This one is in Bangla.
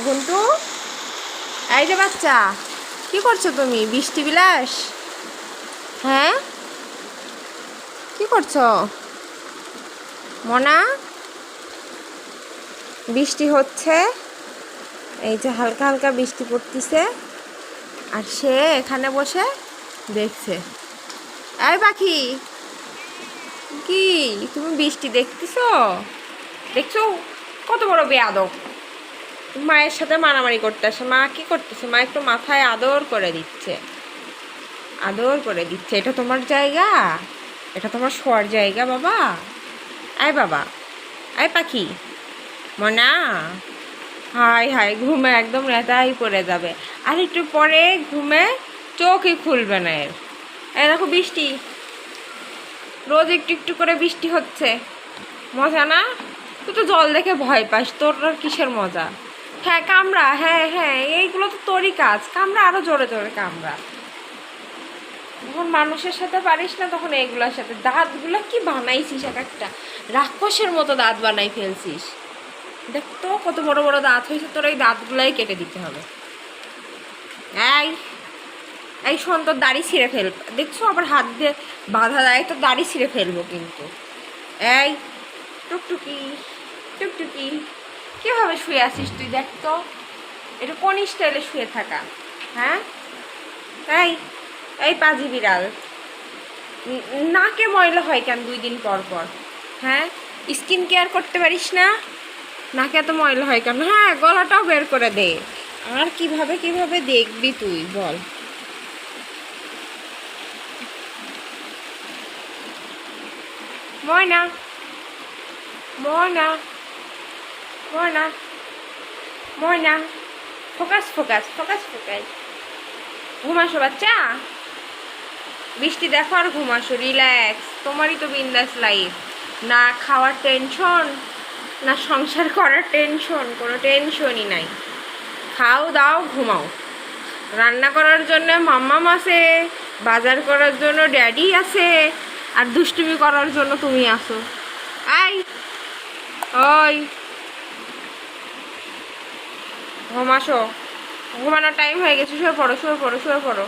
ঘন্টু? এই যে বাচ্চা, কি করছ তুমি? বৃষ্টি বিলাস? হ্যাঁ? কি করছ? মনা? বৃষ্টি হচ্ছে। এই যে হালকা হালকা বৃষ্টি পড়তিছে। আর সে এখানে বসে দেখছে। এই পাখি, কি তুমি বৃষ্টি দেখতেছ? দেখছ? কত বড় বেয়াদব। মায়ের সাথে মারামারি করতেছে মা কি করতেছে? মা একটু মাথায় আদর করে দিচ্ছে। আদর করে দিচ্ছে। এটা তোমার জায়গা? এটা তোমার শোয়ার জায়গা, বাবা? আয় বাবা। আয় পাখি। মনা? হাই হাই ঘুমে একদম নেতাই পড়ে যাবে। আর একটু পরে ঘুমে চোখই খুলবে না এর। এই দেখো বৃষ্টি। রোজ একটু একটু করে বৃষ্টি হচ্ছে। মজা না? তুই তো জল দেখে ভয় পাস। তোর আর কিসের মজা? হ্যাঁ কামড়া হ্যাঁ হ্যাঁ এইগুলো তো তোরই কাজ। কামড়া আরও জোরে জোরে কামড়া যখন মানুষের সাথে পারিস না, তখন এইগুলোর সাথে। দাঁতগুলো কি বানাইছিস এক একটা? রাক্ষসের মতো দাঁত বানাই ফেলছিস। দেখ তো, কত বড় বড় দাঁত হয়েছে, তোর এই দাঁতগুলাই কেটে দিতে হবে। এই এই শোন, তোর দাড়ি ছিঁড়ে ফেল, দেখছ? আবার হাত দিয়ে বাধা দেয় তোর দাড়ি ছিঁড়ে ফেলব কিন্তু। এই, টুকটুকি টুকটুকি। কীভাবে শুয়ে আছিস তুই দেখ তো? এটা কোন স্টাইলে শুয়ে থাকা? হ্যাঁ? তাই এই পাজি বিড়াল। নাকে ময়লা হয় কেন দুই দিন পর পর? হ্যাঁ? স্কিন কেয়ার করতে পারিস না? নাকে এত ময়লা হয় কেন? হ্যাঁ গলাটাও বের করে দে। আর কীভাবে কীভাবে দেখবি তুই? বল। ময়না। ময়না। ময়না ময়না ফোকাস ফোকাস ফোকাস ফোকাস ঘুমাসো বাচ্চা। বৃষ্টি দেখো আর ঘুমাসো রিল্যাক্স তোমারই তো বিন্দাস লাইফ না খাওয়ার টেনশন না সংসার করার টেনশন কোনো টেনশনই নাই। খাও, দাও, ঘুমাও। রান্না করার জন্য মাম্মাম আছে, বাজার করার জন্য ড্যাডি আছে, আর দুষ্টুমি করার জন্য তুমি আসো। আই ওই। ঘুমাসো ঘুমানোর টাইম হয়ে গেছে শুয়ে পড়ো শুয়ে পড়ো শুয়ে পড়ো।